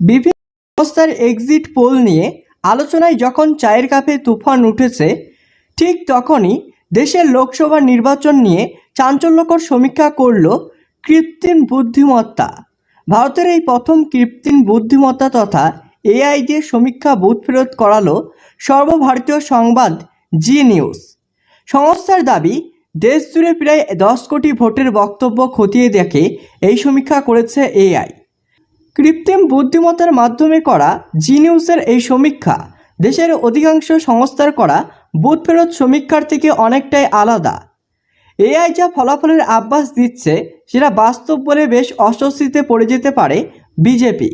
বিভিন্ন সংস্থার exit pole নিয়ে আলোচনায় যখন চায়ের কাপে তুফান উঠেছে, ঠিক তখনই দেশের লোকসভা নির্বাচন নিয়ে চাঞ্চল্যকর সমীক্ষা করল কৃত্রিম বুদ্ধিমত্তা। ভারতের এই প্রথম কৃত্রিম বুদ্ধিমত্তা তথা এআই দিয়ে সমীক্ষা বুথ ফেরত করালো সর্বভারতীয় সংবাদ জি নিউজ সংস্থার দাবি, দেশ জুড়ে প্রায় দশ কোটি ভোটের বক্তব্য খতিয়ে দেখে এই সমীক্ষা করেছে এআই। কৃত্রিম বুদ্ধিমত্তার মাধ্যমে করা জি নিউজের এই সমীক্ষা দেশের অধিকাংশ সংস্থার করা বুথ ফেরত সমীক্ষার থেকে অনেকটাই আলাদা। এআই যা ফলাফলের আভাস দিচ্ছে, সেটা বাস্তব বলে বেশ অস্বস্তিতে পড়ে যেতে পারে বিজেপি।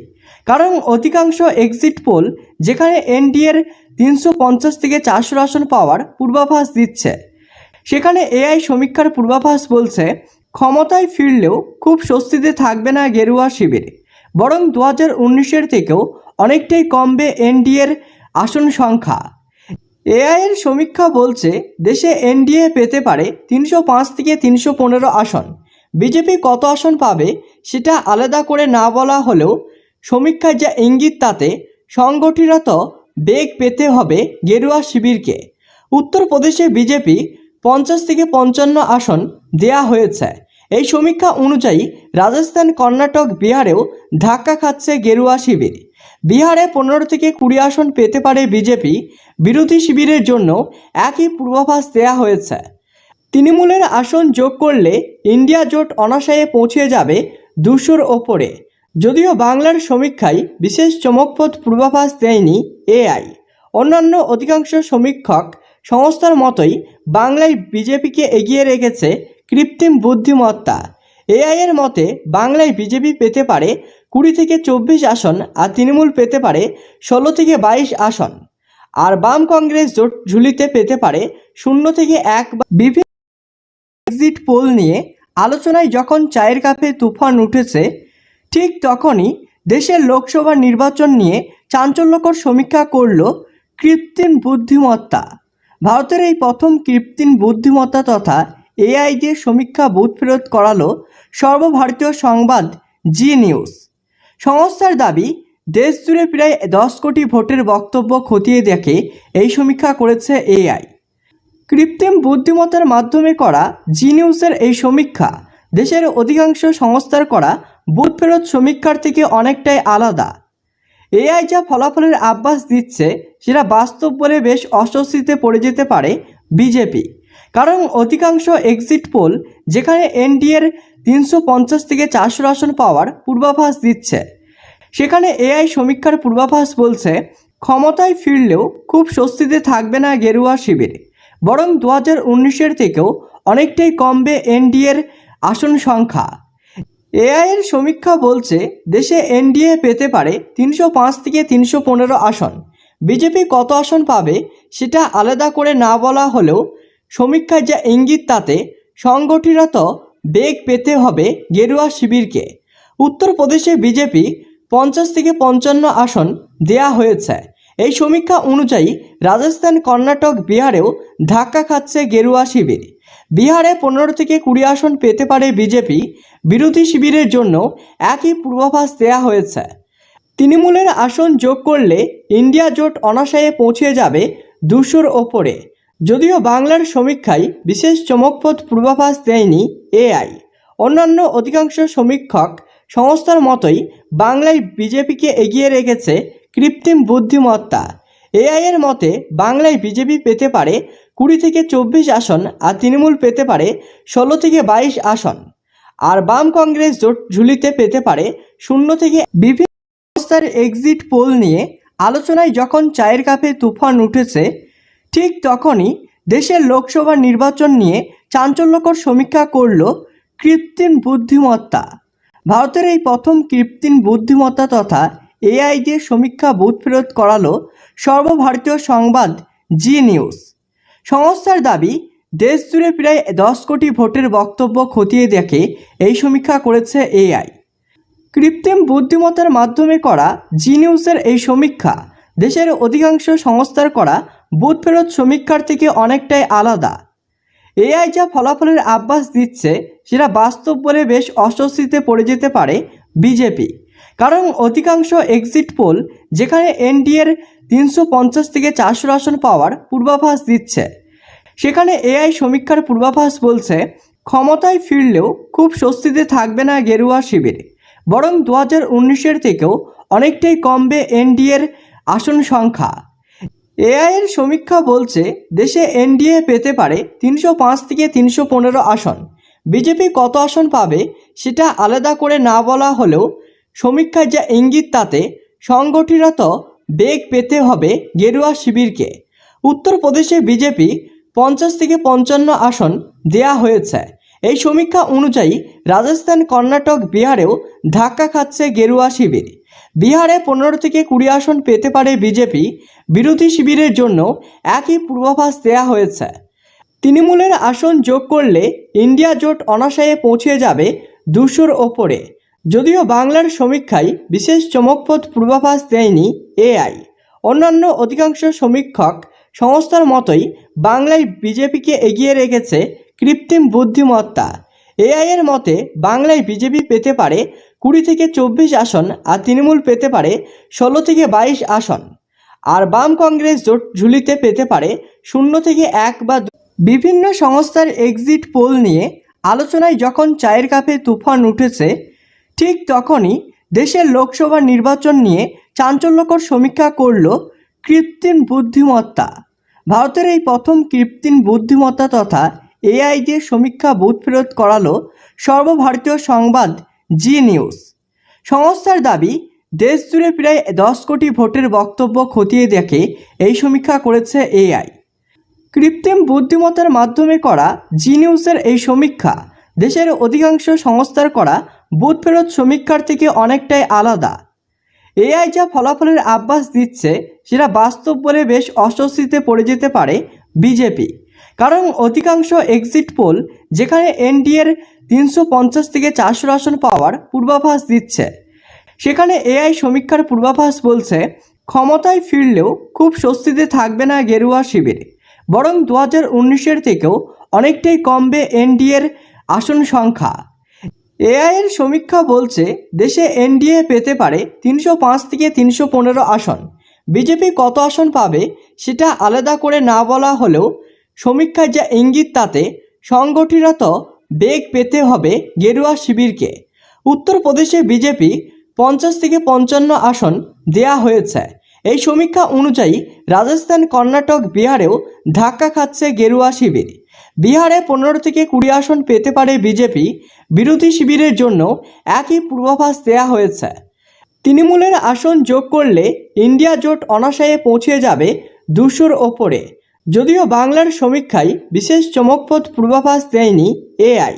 কারণ অধিকাংশ এক্সিট পোল যেখানে এনডিএর তিনশো পঞ্চাশ থেকে চারশো আসন পাওয়ার পূর্বাভাস দিচ্ছে। সেখানে এআই সমীক্ষার পূর্বাভাস বলছে, ক্ষমতায় ফিরলেও খুব স্বস্তিতে থাকবে না গেরুয়া শিবির। বরং দু হাজার উনিশের থেকেও অনেকটাই কমবে এনডিএর আসন সংখ্যা। এআইয়ের সমীক্ষা বলছে, দেশে এনডিএ পেতে পারে তিনশো পাঁচ থেকে তিনশো পনেরো আসন। বিজেপি কত আসন পাবে সেটা আলাদা করে না বলা হলেও সমীক্ষায় যা ইঙ্গিত তাতে সংগঠিত বেগ পেতে হবে গেরুয়া শিবিরকে। উত্তরপ্রদেশে বিজেপি পঞ্চাশ থেকে পঞ্চান্ন আসন দেয়া হয়েছে। এই সমীক্ষা অনুযায়ী রাজস্থান, কর্ণাটক, বিহারেও ধাক্কা খাচ্ছে গেরুয়া শিবির। বিহারে পনেরো থেকে কুড়ি আসন পেতে পারে বিজেপি। বিরোধী শিবিরের জন্য একই পূর্বাভাস দেয়া হয়েছে। তৃণমূলের আসন যোগ করলে ইন্ডিয়া জোট অনাশয়ে পৌঁছে যাবে দুশোর ওপরে। যদিও বাংলার সমীক্ষায় বিশেষ চমকপ্রদ পূর্বাভাস দেয়নি এআই। অন্যান্য অধিকাংশ সমীক্ষক সংস্থার মতোই বাংলায় বিজেপিকে এগিয়ে রেখেছে কৃত্রিম বুদ্ধিমত্তা। এআই এর মতে, বাংলায় বিজেপি পেতে পারে কুড়ি থেকে চব্বিশ আসন আর তৃণমূল পেতে পারে ষোলো থেকে বাইশ আসন। আর বাম কংগ্রেস জোট ঝুলিতে পেতে পারে শূন্য থেকে এক বিভিন্ন এক্সিট পোল নিয়ে আলোচনায় যখন চায়ের কাপে তুফান উঠেছে, ঠিক তখনই দেশের লোকসভা নির্বাচন নিয়ে চাঞ্চল্যকর সমীক্ষা করল কৃত্রিম বুদ্ধিমত্তা। ভারতের এই প্রথম কৃত্রিম বুদ্ধিমত্তা তথা এআই দিয়ে সমীক্ষা বুথ ফেরত করালো সর্বভারতীয় সংবাদ জি নিউজ। সংস্থার দাবি, দেশ জুড়ে প্রায় দশ কোটি ভোটের বক্তব্য খতিয়ে দেখে এই সমীক্ষা করেছে এআই। কৃত্রিম বুদ্ধিমত্তার মাধ্যমে করা জি নিউজের এই সমীক্ষা দেশের অধিকাংশ সংস্থার করা বুথ ফেরত সমীক্ষার থেকে অনেকটাই আলাদা। এআই যা ফলাফলের আভাস দিচ্ছে, সেটা বাস্তব বলে বেশ অস্বস্তিতে পড়ে যেতে পারে বিজেপি। কারণ অধিকাংশ এক্সিট পোল যেখানে এনডিএর তিনশো পঞ্চাশ থেকে চারশো আসন পাওয়ার পূর্বাভাস দিচ্ছে। সেখানে এআই সমীক্ষার পূর্বাভাস বলছে, ক্ষমতায় ফিরলেও খুব স্বস্তিতে থাকবে না গেরুয়া শিবির। বরং দু হাজার উনিশের থেকেও অনেকটাই কমবে এনডিএর আসন সংখ্যা। এআইয়ের সমীক্ষা বলছে, দেশে এনডিএ পেতে পারে তিনশো পাঁচ থেকে তিনশো পনেরো আসন। বিজেপি কত আসন পাবে, সেটা আলাদা করে না বলা হলেও সমীক্ষায় যা ইঙ্গিত তাতে সংগঠিত বেগ পেতে হবে গেরুয়া শিবিরকে। উত্তরপ্রদেশে বিজেপি পঞ্চাশ থেকে পঞ্চান্ন আসন দেয়া হয়েছে। এই সমীক্ষা অনুযায়ী রাজস্থান, কর্ণাটক, বিহারেও ধাক্কা খাচ্ছে গেরুয়া শিবির। বিহারে পনেরো থেকে কুড়ি আসন পেতে পারে বিজেপি। বিরোধী শিবিরের জন্য একই পূর্বাভাস দেয়া হয়েছে। তৃণমূলের আসন যোগ করলে ইন্ডিয়া জোট অনাশয়ে পৌঁছে যাবে দুশোর ওপরে। যদিও বাংলার সমীক্ষায় বিশেষ চমকপ্রদ পূর্বাভাস দেয়নি এআই। অন্যান্য অধিকাংশ সমীক্ষক সংস্থার মতোই বাংলায় বিজেপিকে এগিয়ে রেখেছে কৃত্রিম বুদ্ধিমত্তা। এআই এর মতে, বাংলায় বিজেপি পেতে পারে কুড়ি থেকে চব্বিশ আসন আর তৃণমূল পেতে পারে ষোলো থেকে বাইশ আসন। আর বাম কংগ্রেস জোট ঝুলিতে পেতে পারে শূন্য থেকে বিভিন্ন সংস্থার এক্সিট পোল নিয়ে আলোচনায় যখন চায়ের কাপে তুফান উঠেছে ঠিক তখনই দেশের লোকসভা নির্বাচন নিয়ে চাঞ্চল্যকর সমীক্ষা করল কৃত্রিম বুদ্ধিমত্তা। ভারতের এই প্রথম কৃত্রিম বুদ্ধিমত্তা তথা এআই দিয়ে সমীক্ষা বুথ ফেরত করালো সর্বভারতীয় সংবাদ জি নিউজ সংস্থার দাবি, দেশ জুড়ে প্রায় দশ কোটি ভোটের বক্তব্য খতিয়ে দেখে এই সমীক্ষা করেছে এআই। কৃত্রিম বুদ্ধিমত্তার মাধ্যমে করা জি নিউজের এই সমীক্ষা দেশের অধিকাংশ সংস্থার করা বুথ ফেরত সমীক্ষার থেকে অনেকটাই আলাদা। এআই যা ফলাফলের আভাস দিচ্ছে, সেটা বাস্তব বলে বেশ অস্বস্তিতে পড়ে যেতে পারে বিজেপি। কারণ অধিকাংশ এক্সিট পোল যেখানে এনডিএর তিনশো পঞ্চাশ থেকে চারশো আসন পাওয়ার পূর্বাভাস দিচ্ছে। সেখানে এআই সমীক্ষার পূর্বাভাস বলছে, ক্ষমতায় ফিরলেও খুব স্বস্তিতে থাকবে না গেরুয়া শিবির। বরং দু হাজার উনিশের থেকেও অনেকটাই কমবে এনডিএর আসন সংখ্যা। এআই এর সমীক্ষা বলছে, দেশে এনডিএ পেতে পারে তিনশো পাঁচ থেকে তিনশো পনেরো আসন। বিজেপি কত আসন পাবে সেটা আলাদা করে না বলা হলেও সমীক্ষায় যা ইঙ্গিত তাতে, সংগঠিত বেগ পেতে হবে গেরুয়া শিবিরকে। উত্তরপ্রদেশে বিজেপি পঞ্চাশ থেকে পঞ্চান্ন আসন দেয়া হয়েছে। এই সমীক্ষা অনুযায়ী রাজস্থান, কর্ণাটক, বিহারেও ধাক্কা খাচ্ছে গেরুয়া শিবির। বিহারে পনেরো থেকে কুড়ি আসন পেতে পারে বিজেপি। বিরোধী শিবিরের জন্য একই পূর্বাভাস দেয়া হয়েছে। তৃণমূলের আসন যোগ করলে ইন্ডিয়া জোট অনাশয়ে পৌঁছে যাবে দুশোর ওপরে। যদিও বাংলার সমীক্ষায় বিশেষ চমকপ্রদ পূর্বাভাস দেয়নি এআই। অন্যান্য অধিকাংশ সমীক্ষক সংস্থার মতোই বাংলায় বিজেপিকে এগিয়ে রেখেছে কৃত্রিম বুদ্ধিমত্তা। এআই এর মতে, বাংলায় বিজেপি পেতে পারে কুড়ি থেকে চব্বিশ আসন আর তৃণমূল পেতে পারে ষোলো থেকে বাইশ আসন। আর বাম কংগ্রেস জোট ঝুলিতে পেতে পারে শূন্য থেকে এক বা বিভিন্ন সংস্থার এক্সিট পোল নিয়ে আলোচনায় যখন চায়ের কাপে তুফান উঠেছে, ঠিক তখনই দেশের লোকসভা নির্বাচন নিয়ে চাঞ্চল্যকর সমীক্ষা করল কৃত্রিম বুদ্ধিমত্তা। ভারতের এই প্রথম কৃত্রিম বুদ্ধিমত্তা তথা এআই দিয়ে সমীক্ষা বুথ ফেরত করালো, সর্বভারতীয় সংবাদ জি নিউজ সংস্থার দাবি, দেশ জুড়ে প্রায় দশ কোটি ভোটের বক্তব্য খতিয়ে দেখে এই সমীক্ষা করেছে এআই। কৃত্রিম বুদ্ধিমত্তার মাধ্যমে করা জি নিউজের এই সমীক্ষা, দেশের অধিকাংশ সংস্থার করা বুথ ফেরত সমীক্ষার থেকে অনেকটাই আলাদা। এআই যা ফলাফলের আভাস দিচ্ছে, সেটা বাস্তব বলে বেশ অস্বস্তিতে পড়ে যেতে পারে বিজেপি। কারণ অধিকাংশ এক্সিট পোল যেখানে এনডিএর তিনশো পঞ্চাশ থেকে চারশো আসন পাওয়ার পূর্বাভাস দিচ্ছে। সেখানে এআই সমীক্ষার পূর্বাভাস বলছে, ক্ষমতায় ফিরলেও খুব স্বস্তিতে থাকবে না গেরুয়া শিবির। বরং দু হাজার উনিশের থেকেও অনেকটাই কমবে এনডিএর আসন সংখ্যা। এআই এর সমীক্ষা বলছে, দেশে এনডিএ পেতে পারে তিনশো পাঁচ থেকে তিনশো পনেরো আসন। বিজেপি কত আসন পাবে সেটা আলাদা করে না বলা হলেও সমীক্ষায় যা ইঙ্গিত তাতে সংগঠিত বেগ পেতে হবে গেরুয়া শিবিরকে। উত্তরপ্রদেশে বিজেপি পঞ্চাশ থেকে পঞ্চান্ন আসন দেয়া হয়েছে। এই সমীক্ষা অনুযায়ী রাজস্থান, কর্ণাটক, বিহারেও ধাক্কা খাচ্ছে গেরুয়া শিবির। বিহারে পনেরো থেকে কুড়ি আসন পেতে পারে বিজেপি। বিরোধী শিবিরের জন্য একই পূর্বাভাস দেয়া হয়েছে। তৃণমূলের আসন যোগ করলে ইন্ডিয়া জোট অনাশয়ে পৌঁছে যাবে দুশোর ওপরে। যদিও বাংলার সমীক্ষায় বিশেষ চমকপ্রদ পূর্বাভাস দেয়নি এআই।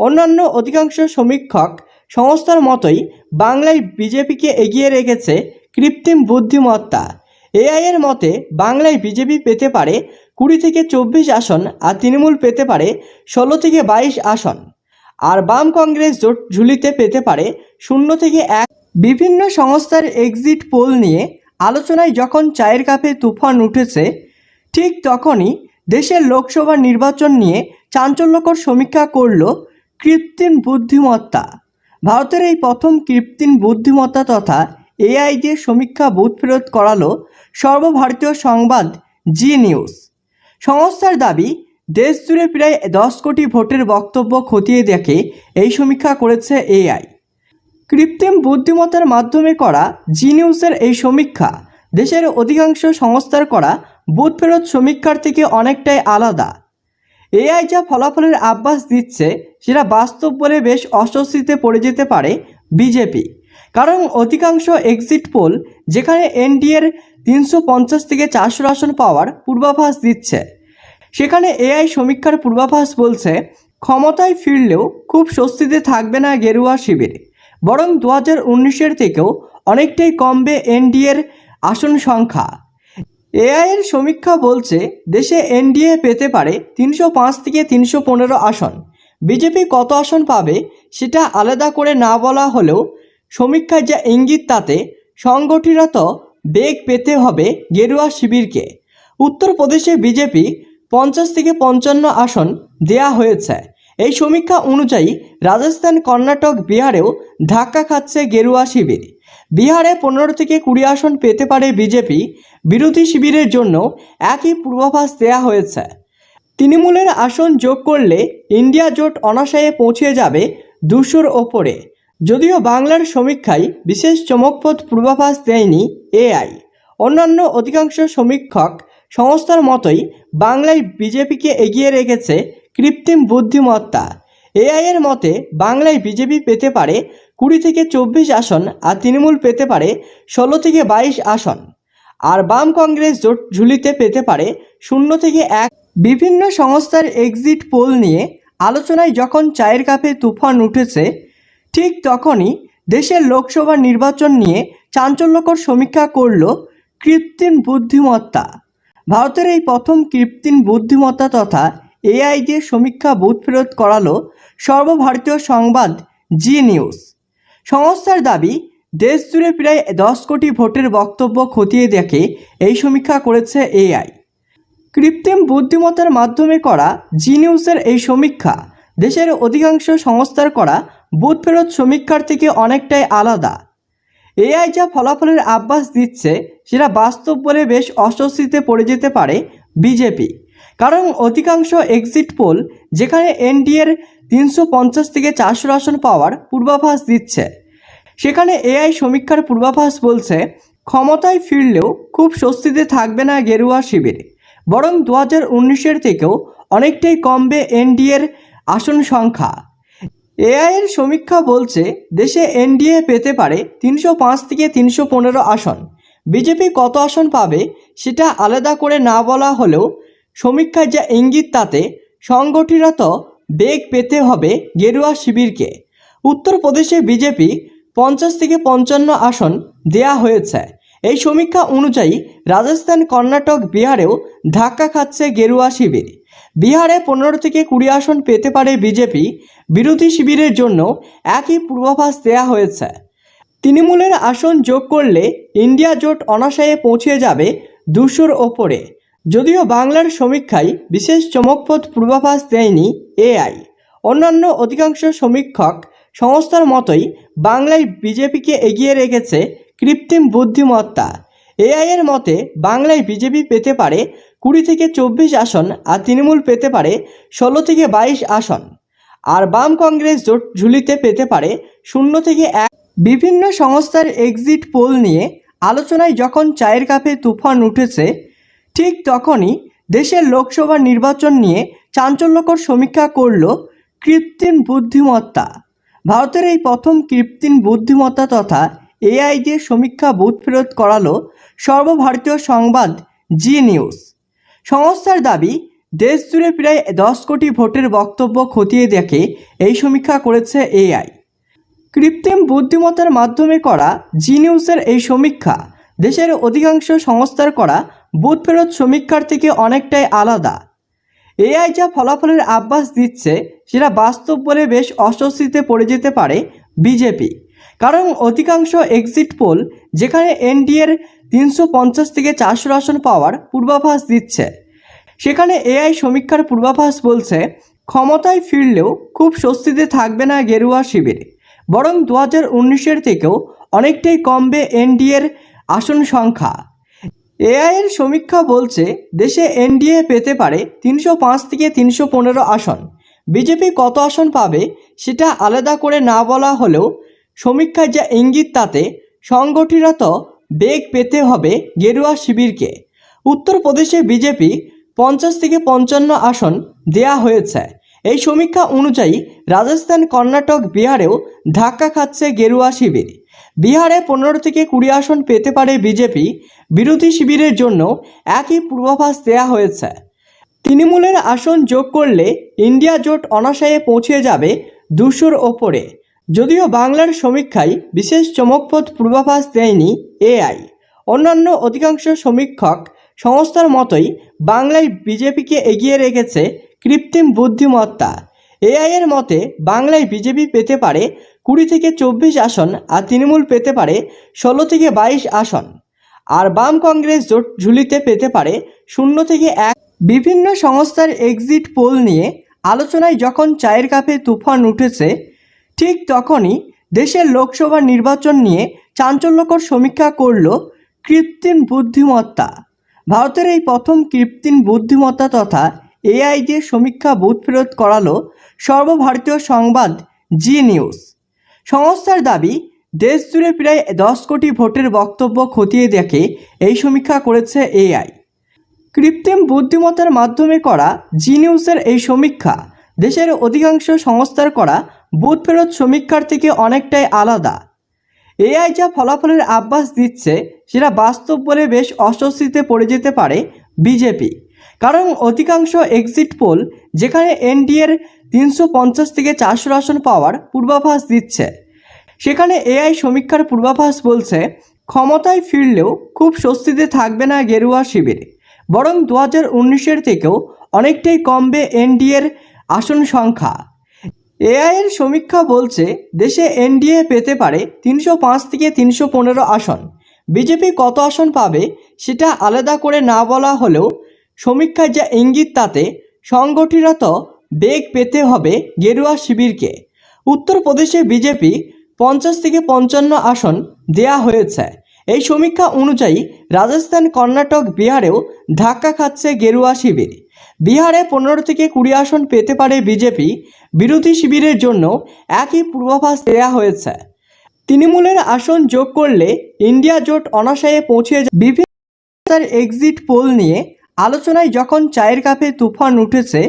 অন্যান্য অধিকাংশ সমীক্ষক সংস্থার মতোই বাংলায় বিজেপিকে এগিয়ে রেখেছে কৃত্রিম বুদ্ধিমত্তা। এআই এর মতে, বাংলায় বিজেপি পেতে পারে কুড়ি থেকে চব্বিশ আসন আর তৃণমূল পেতে পারে ষোলো থেকে বাইশ আসন। আর বাম কংগ্রেস জোট ঝুলিতে পেতে পারে শূন্য থেকে এক। বিভিন্ন সংস্থার এক্সিট পোল নিয়ে আলোচনায় যখন চায়ের কাপে তুফান উঠেছে ঠিক তখনই দেশের লোকসভা নির্বাচন নিয়ে চাঞ্চল্যকর সমীক্ষা করল কৃত্রিম বুদ্ধিমত্তা। ভারতের এই প্রথম কৃত্রিম বুদ্ধিমত্তা তথা এআই দিয়ে সমীক্ষা বুথ ফেরত করালো সর্বভারতীয় সংবাদ জি নিউজ। সংস্থার দাবি, দেশ জুড়ে প্রায় দশ কোটি ভোটের বক্তব্য খতিয়ে দেখে এই সমীক্ষা করেছে এআই। কৃত্রিম বুদ্ধিমত্তার মাধ্যমে করা জি নিউজের এই সমীক্ষা দেশের অধিকাংশ সংস্থার করা বুথ ফেরত সমীক্ষার থেকে অনেকটাই আলাদা। এআই যা ফলাফলের আভাস দিচ্ছে, সেটা বাস্তব বলে বেশ অস্বস্তিতে পড়ে যেতে পারে বিজেপি। কারণ অধিকাংশ এক্সিট পোল যেখানে এনডিএর তিনশো পঞ্চাশ থেকে চারশো আসন পাওয়ার পূর্বাভাস দিচ্ছে। সেখানে এআই সমীক্ষার পূর্বাভাস বলছে, ক্ষমতায় ফিরলেও খুব স্বস্তিতে থাকবে না গেরুয়া শিবির। বরং দু হাজার উনিশের থেকেও অনেকটাই কমবে এনডিএর আসন সংখ্যা। এআই এর সমীক্ষা বলছে, দেশে এনডিএ পেতে পারে তিনশো পাঁচ থেকে তিনশো পনেরো আসন। বিজেপি কত আসন পাবে, সেটা আলাদা করে না বলা হলেও সমীক্ষায় যা ইঙ্গিত তাতে, সংগঠিত বেগ পেতে হবে গেরুয়া শিবিরকে। উত্তরপ্রদেশে বিজেপি পঞ্চাশ থেকে পঞ্চান্ন আসন দেয়া হয়েছে। এই সমীক্ষা অনুযায়ী রাজস্থান, কর্ণাটক, বিহারেও ধাক্কা খাচ্ছে গেরুয়া শিবির। বিহারে পনেরো থেকে কুড়ি আসন পেতে পারে বিজেপি। বিরোধী শিবিরের জন্য একই পূর্বাভাস দেওয়া হয়েছে। তৃণমূলের আসন যোগ করলে ইন্ডিয়া জোট অনাশয়ে পৌঁছে যাবে দুশোর ওপরে। যদিও বাংলার সমীক্ষায় বিশেষ চমকপ্রদ পূর্বাভাস দেয়নি এআই। অন্যান্য অধিকাংশ সমীক্ষক সংস্থার মতোই বাংলায় বিজেপিকে এগিয়ে রেখেছে কৃত্রিম বুদ্ধিমত্তা। এআই এর মতে, বাংলায় বিজেপি পেতে পারে কুড়ি থেকে চব্বিশ আসন আর তৃণমূল পেতে পারে ষোলো থেকে বাইশ আসন। আর বাম কংগ্রেস জোট ঝুলিতে পেতে পারে শূন্য থেকে এক। বিভিন্ন সংস্থার এক্সিট পোল নিয়ে আলোচনায় যখন চায়ের কাপে তুফান উঠেছে, ঠিক তখনই দেশের লোকসভা নির্বাচন নিয়ে চাঞ্চল্যকর সমীক্ষা করল কৃত্রিম বুদ্ধিমত্তা। ভারতের এই প্রথম কৃত্রিম বুদ্ধিমত্তা তথা এআই দিয়ে সমীক্ষা বুথ ফেরত করালো সর্বভারতীয় সংবাদ জি নিউজ। সংস্থার দাবি, দেশ জুড়ে প্রায় দশ কোটি ভোটের বক্তব্য খতিয়ে দেখে এই সমীক্ষা করেছে এআই। কৃত্রিম বুদ্ধিমত্তার মাধ্যমে করা জি নিউজের এই সমীক্ষা দেশের অধিকাংশ সংস্থার করা বুথ ফেরত সমীক্ষার থেকে অনেকটাই আলাদা। এআই যা ফলাফলের আভাস দিচ্ছে, সেটা বাস্তব বলে বেশ অস্বস্তিতে পড়ে যেতে পারে বিজেপি। কারণ অধিকাংশ এক্সিট পোল যেখানে এনডিএর তিনশো পঞ্চাশ থেকে চারশো আসন পাওয়ার পূর্বাভাস দিচ্ছে। সেখানে এআই সমীক্ষার পূর্বাভাস বলছে, ক্ষমতায় ফিরলেও খুব স্বস্তিতে থাকবে না গেরুয়া শিবির। বরং দু হাজার উনিশের থেকেও অনেকটাই কমবে এনডিএর আসন সংখ্যা। এআইয়ের সমীক্ষা বলছে, দেশে এনডিএ পেতে পারে তিনশো পাঁচ থেকে তিনশো পনেরো আসন। বিজেপি কত আসন পাবে, সেটা আলাদা করে না বলা হলেও সমীক্ষায় যা ইঙ্গিত তাতে সংগঠিত বেগ পেতে হবে গেরুয়া শিবিরকে। উত্তরপ্রদেশে বিজেপি পঞ্চাশ থেকে পঞ্চান্ন আসন দেয়া হয়েছে। এই সমীক্ষা অনুযায়ী রাজস্থান, কর্ণাটক, বিহারেও ধাক্কা খাচ্ছে গেরুয়া শিবির। বিহারে পনেরো থেকে কুড়ি আসন পেতে পারে বিজেপি। বিরোধী শিবিরের জন্য একই পূর্বাভাস দেয়া হয়েছে। তৃণমূলের আসন যোগ করলে ইন্ডিয়া জোট অনাশয়ে পৌঁছে যাবে দুশোর ওপরে। যদিও বাংলার সমীক্ষায় বিশেষ চমকপ্রদ পূর্বাভাস দেয়নি এআই। অন্যান্য অধিকাংশ সমীক্ষক সংস্থার মতোই বাংলায় বিজেপিকে এগিয়ে রেখেছে কৃত্রিম বুদ্ধিমত্তা। এআই এর মতে, বাংলায় বিজেপি পেতে পারে কুড়ি থেকে চব্বিশ আসন আর তৃণমূল পেতে পারে ষোলো থেকে বাইশ আসন। আর বাম কংগ্রেস জোট ঝুলিতে পেতে পারে শূন্য থেকে এক। বিভিন্ন সংস্থার এক্সিট পোল নিয়ে আলোচনায় যখন চায়ের কাপে তুফান উঠেছে ঠিক তখনই দেশের লোকসভা নির্বাচন নিয়ে চাঞ্চল্যকর সমীক্ষা করল কৃত্রিম বুদ্ধিমত্তা। ভারতের এই প্রথম কৃত্রিম বুদ্ধিমত্তা তথা এআই দিয়ে সমীক্ষা বুথ ফেরত করালো সর্বভারতীয় সংবাদ জি নিউজ। সংস্থার দাবি, দেশ জুড়ে প্রায় দশ কোটি ভোটের বক্তব্য খতিয়ে দেখে এই সমীক্ষা করেছে এআই। কৃত্রিম বুদ্ধিমত্তার মাধ্যমে করা জি নিউজের এই সমীক্ষা দেশের অধিকাংশ সংস্থার করা বুথ ফেরত সমীক্ষার থেকে অনেকটাই আলাদা। এআই যা ফলাফলের আভাস দিচ্ছে, সেটা বাস্তব বলে বেশ অস্বস্তিতে পড়ে যেতে পারে বিজেপি। কারণ অধিকাংশ এক্সিট পোল যেখানে এনডিএর তিনশো পঞ্চাশ থেকে চারশো আসন পাওয়ার পূর্বাভাস দিচ্ছে। সেখানে এআই সমীক্ষার পূর্বাভাস বলছে, ক্ষমতায় ফিরলেও খুব স্বস্তিতে থাকবে না গেরুয়া শিবির। বরং দু হাজার উনিশের থেকেও অনেকটাই কমবে এনডিএর আসন সংখ্যা। এআইয়ের সমীক্ষা বলছে, দেশে এনডিএ পেতে পারে তিনশো পাঁচ থেকে তিনশো পনেরো আসন। বিজেপি কত আসন পাবে সেটা আলাদা করে না বলা হলেও সমীক্ষায় যা ইঙ্গিত তাতে সংগঠিত বেগ পেতে হবে গেরুয়া শিবিরকে। উত্তরপ্রদেশে বিজেপি পঞ্চাশ থেকে পঞ্চান্ন আসন দেয়া হয়েছে। এই সমীক্ষা অনুযায়ী রাজস্থান, কর্ণাটক, বিহারেও ধাক্কা খাচ্ছে গেরুয়া শিবির। বিহারে পনেরো থেকে কুড়ি আসন পেতে পারে বিজেপি। বিরোধী শিবিরের জন্য একই পূর্বাভাস দেয়া হয়েছে। তৃণমূলের আসন যোগ করলে ইন্ডিয়া জোট অনাশয়ে পৌঁছে যাবে দুশোর ওপরে। যদিও বাংলার সমীক্ষায় বিশেষ চমকপ্রদ পূর্বাভাস দেয়নি এআই। অন্যান্য অধিকাংশ সমীক্ষক সংস্থার মতোই বাংলায় বিজেপিকে এগিয়ে রেখেছে কৃত্রিম বুদ্ধিমত্তা। এআই এর মতে, বাংলায় বিজেপি পেতে পারে কুড়ি থেকে চব্বিশ আসন আর তৃণমূল পেতে পারে ষোলো থেকে বাইশ আসন। আর বাম কংগ্রেস জোট ঝুলিতে পেতে পারে শূন্য থেকে এক। বিভিন্ন সংস্থার এক্সিট পোল নিয়ে আলোচনায় যখন চায়ের কাপে তুফান উঠেছে, ঠিক তখনই দেশের লোকসভা নির্বাচন নিয়ে চাঞ্চল্যকর সমীক্ষা করল কৃত্রিম বুদ্ধিমত্তা। ভারতের এই প্রথম কৃত্রিম বুদ্ধিমত্তা তথা এআই দিয়ে সমীক্ষা বুথ ফেরত করালো সর্বভারতীয় সংবাদ জি নিউজ। সংস্থার দাবি, দেশ জুড়ে প্রায় দশ কোটি ভোটের বক্তব্য খতিয়ে দেখে এই সমীক্ষা করেছে এআই। কৃত্রিম বুদ্ধিমত্তার মাধ্যমে করা জি নিউজের এই সমীক্ষা দেশের অধিকাংশ সংস্থার করা বুথ ফেরত সমীক্ষার থেকে অনেকটাই আলাদা। এআই যা ফলাফলের আভাস দিচ্ছে, সেটা বাস্তব বলে বেশ অস্বস্তিতে পড়ে যেতে পারে বিজেপি। কারণ অধিকাংশ এক্সিট পোল যেখানে এনডিএর তিনশো পঞ্চাশ থেকে চারশো আসন পাওয়ার পূর্বাভাস দিচ্ছে। সেখানে এআই সমীক্ষার পূর্বাভাস বলছে, ক্ষমতায় ফিরলেও খুব স্বস্তিতে থাকবে না গেরুয়া শিবির। বরং দু হাজার উনিশের থেকেও অনেকটাই কমবে এনডিএর আসন সংখ্যা। এআইয়ের সমীক্ষা বলছে, দেশে এনডিএ পেতে পারে তিনশো পাঁচ থেকে তিনশো পনেরো আসন। বিজেপি কত আসন পাবে, সেটা আলাদা করে না বলা হলেও সমীক্ষায় যা ইঙ্গিত তাতে সংগঠিত বেগ পেতে হবে গেরুয়া শিবিরকে। উত্তরপ্রদেশে বিজেপি পঞ্চাশ থেকে পঞ্চান্ন আসন দেয়া হয়েছে। এই সমীক্ষা অনুযায়ী রাজস্থান, কর্ণাটক, বিহারেও ধাক্কা খাচ্ছে গেরুয়া শিবির। বিহারে পনেরো থেকে কুড়ি আসন পেতে পারে বিজেপি। বিরোধী শিবিরের জন্য একই পূর্বাভাস দেওয়া হয়েছে। তৃণমূলের আসন যোগ করলে ইন্ডিয়া জোট অনাশয়ে পৌঁছে বিভিন্ন এক্সিট পোল নিয়ে আলোচনায় যখন চায়ের কাপে তুফান উঠেছে